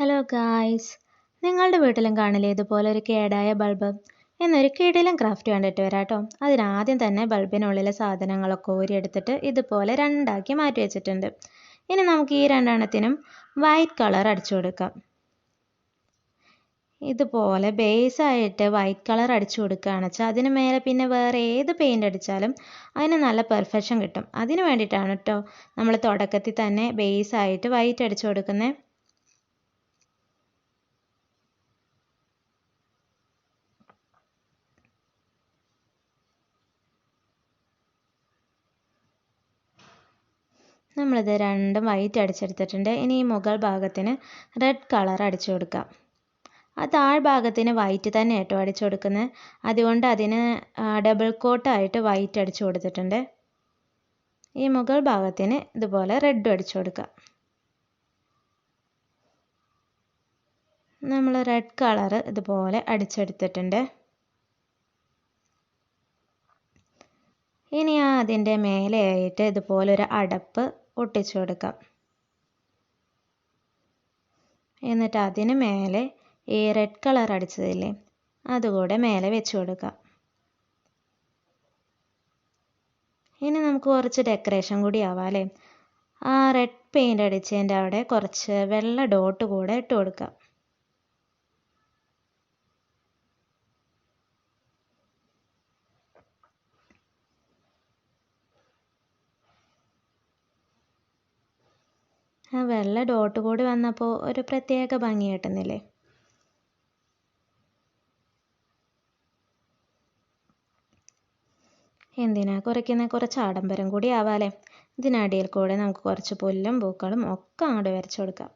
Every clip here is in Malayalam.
ഹലോ ഗായ്സ് നിങ്ങളുടെ വീട്ടിലും കാണില്ലേ ഇതുപോലെ ഒരു കേടായ ബൾബ്? എന്നൊരു കിടിലും ക്രാഫ്റ്റ് കണ്ടിട്ട് വരാം കേട്ടോ അതിനാദ്യം തന്നെ ബൾബിനുള്ളിലെ സാധനങ്ങളൊക്കെ ഊരിയെടുത്തിട്ട് ഇതുപോലെ രണ്ടാക്കി മാറ്റി വെച്ചിട്ടുണ്ട്. ഇനി നമുക്ക് ഈ രണ്ടെണ്ണത്തിനും വൈറ്റ് കളർ അടിച്ചു കൊടുക്കാം. ഇതുപോലെ ബേസായിട്ട് വൈറ്റ് കളർ അടിച്ചു കൊടുക്കുകയാണ് വെച്ചാൽ അതിന് മേലെ പിന്നെ വേറെ ഏത് പെയിന്റ് അടിച്ചാലും അതിന് നല്ല പെർഫെക്ഷൻ കിട്ടും. അതിന് വേണ്ടിയിട്ടാണ് കേട്ടോ നമ്മൾ തുടക്കത്തിൽ തന്നെ ബേസായിട്ട് വൈറ്റ് അടിച്ചു കൊടുക്കുന്നത് നമ്മളിത് രണ്ടും വൈറ്റ് അടിച്ചെടുത്തിട്ടുണ്ട്. ഇനി ഈ മുകൾ ഭാഗത്തിന് റെഡ് കളർ അടിച്ചു കൊടുക്കാം. ആ താഴ്ഭാഗത്തിന് വൈറ്റ് തന്നെ കേട്ടോ അടിച്ചു കൊടുക്കുന്നത്. അതുകൊണ്ട് അതിന് ഡബിൾ കോട്ടായിട്ട് വൈറ്റ് അടിച്ചു കൊടുത്തിട്ടുണ്ട്. ഈ മുകൾ ഭാഗത്തിന് ഇതുപോലെ റെഡ് അടിച്ചു കൊടുക്കാം. നമ്മൾ റെഡ് കളർ ഇതുപോലെ അടിച്ചെടുത്തിട്ടുണ്ട്. ഇനി അതിന്റെ മേലെയായിട്ട് ഇതുപോലൊരു അടപ്പ് ഒട്ടിച്ചു കൊടുക്കാം. എന്നിട്ട് അതിന് മേലെ ഈ റെഡ് കളർ അടിച്ചതില്ലേ അതുകൂടെ മേലെ വെച്ച് കൊടുക്കാം. ഇനി നമുക്ക് കുറച്ച് ഡെക്കറേഷൻ കൂടി ആവാം ആ റെഡ് പെയിന്റ് അടിച്ചതിന്റെ അവിടെ കുറച്ച് വെള്ള ഡോട്ട് കൂടെ ഇട്ട് കൊടുക്കാം. ആ വെള്ള ഡോട്ട് കൂടി വന്നപ്പോൾ ഒരു പ്രത്യേക ഭംഗി കിട്ടുന്നില്ലേ? എന്തിനാ കുറയ്ക്കുന്ന? കുറച്ച് ആഡംബരം കൂടി ആവാലേ ഇതിനടിയിൽ കൂടെ നമുക്ക് കുറച്ച് പുല്ലും പൂക്കളും ഒക്കെ അങ്ങോട്ട് വരച്ചു കൊടുക്കാം.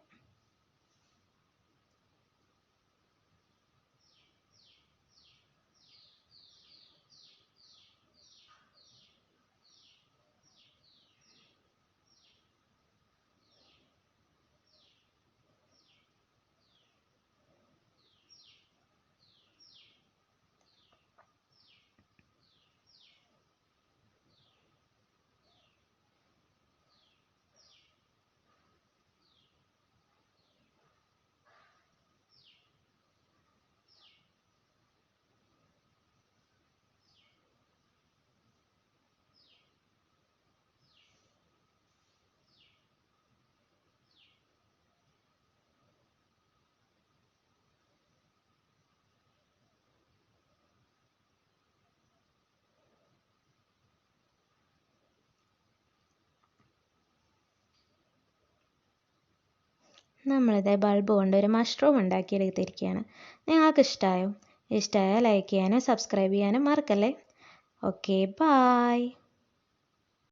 നമ്മളിത് ബൾബ് കൊണ്ട് ഒരു മഷ്റൂം ഉണ്ടാക്കിയെടുത്തിരിക്കുകയാണ്. നിങ്ങൾക്ക് ഇഷ്ടമായോ ഇഷ്ടമായാൽ ലൈക്ക് ചെയ്യാനും സബ്സ്ക്രൈബ് ചെയ്യാനും മറക്കല്ലേ? Okay bye